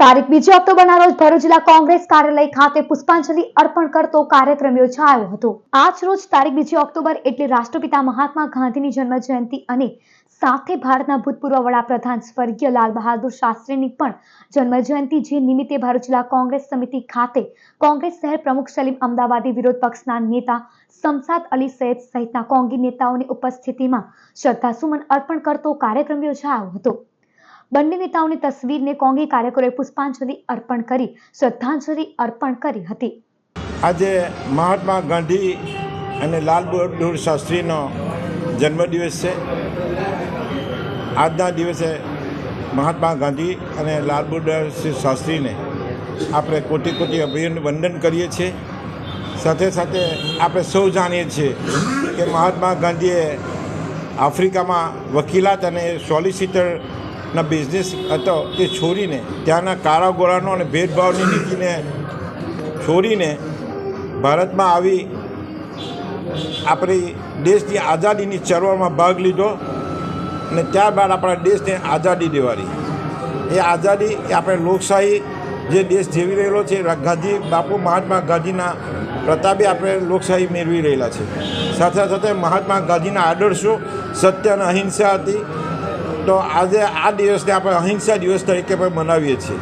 તારીખ બીજી ઓક્ટોબરના રોજ ભરૂચ જિલ્લા કોંગ્રેસ કાર્યાલય ખાતે પુષ્પાંજલિ અર્પણ કરતો કાર્યક્રમ યોજાયો હતો. આજ રોજ તારીખ બીજી ઓક્ટોબર એટલે રાષ્ટ્રપિતા મહાત્મા ગાંધીની જન્મ જયંતિ અને સાથે ભારતના ભૂતપૂર્વ વડાપ્રધાન સ્વર્ગીય લાલ બહાદુર શાસ્ત્રીની પણ જન્મ જયંતિ જે નિમિત્તે ભરૂચ જિલ્લા કોંગ્રેસ સમિતિ ખાતે કોંગ્રેસ શહેર પ્રમુખ સલીમ અમદાવાદી વિરોધ પક્ષના નેતા સમસાદ અલી સૈયદ સહિતના કોંગી નેતાઓની ઉપસ્થિતિમાં શ્રદ્ધાસુમન અર્પણ કરતો કાર્યક્રમ યોજાયો હતો. બંને નેતાઓની તસવીરને કોંગી કાર્યકરોએ પુષ્પાંજલિ અર્પણ કરી, શ્રદ્ધાંજલિ અર્પણ કરી હતી. આજે મહાત્મા ગાંધી અને લાલ બહાદુર શાસ્ત્રીનો જન્મદિવસ છે. આજના દિવસે મહાત્મા ગાંધી અને લાલ બહાદુર શાસ્ત્રીને આપણે કોટી કોટી અભિનંદન કરીએ છીએ. સાથે સાથે આપણે સૌ જાણીએ છીએ કે મહાત્મા ગાંધીએ આફ્રિકામાં વકીલાત અને સોલિસિટરના બિઝનેસ હતો તે છોડીને, ત્યાંના કાળા અને ભેદભાવની નીતિને છોડીને ભારતમાં આવી આપણી દેશની આઝાદીની ચળવળમાં ભાગ લીધો અને ત્યારબાદ આપણા દેશને આઝાદી દેવાડી. એ આઝાદી એ આપણે લોકશાહી જે દેશ જીવી રહેલો છે ગાંધી, બાપુ મહાત્મા ગાંધીના પ્રતાપે આપણે લોકશાહી મેળવી રહેલા છે. સાથે સાથે મહાત્મા ગાંધીના આદર્શો, સત્ય અને અહિંસા હતી. તો આજે આ દિવસને આપણે અહિંસા દિવસ તરીકે પણ મનાવીએ છીએ.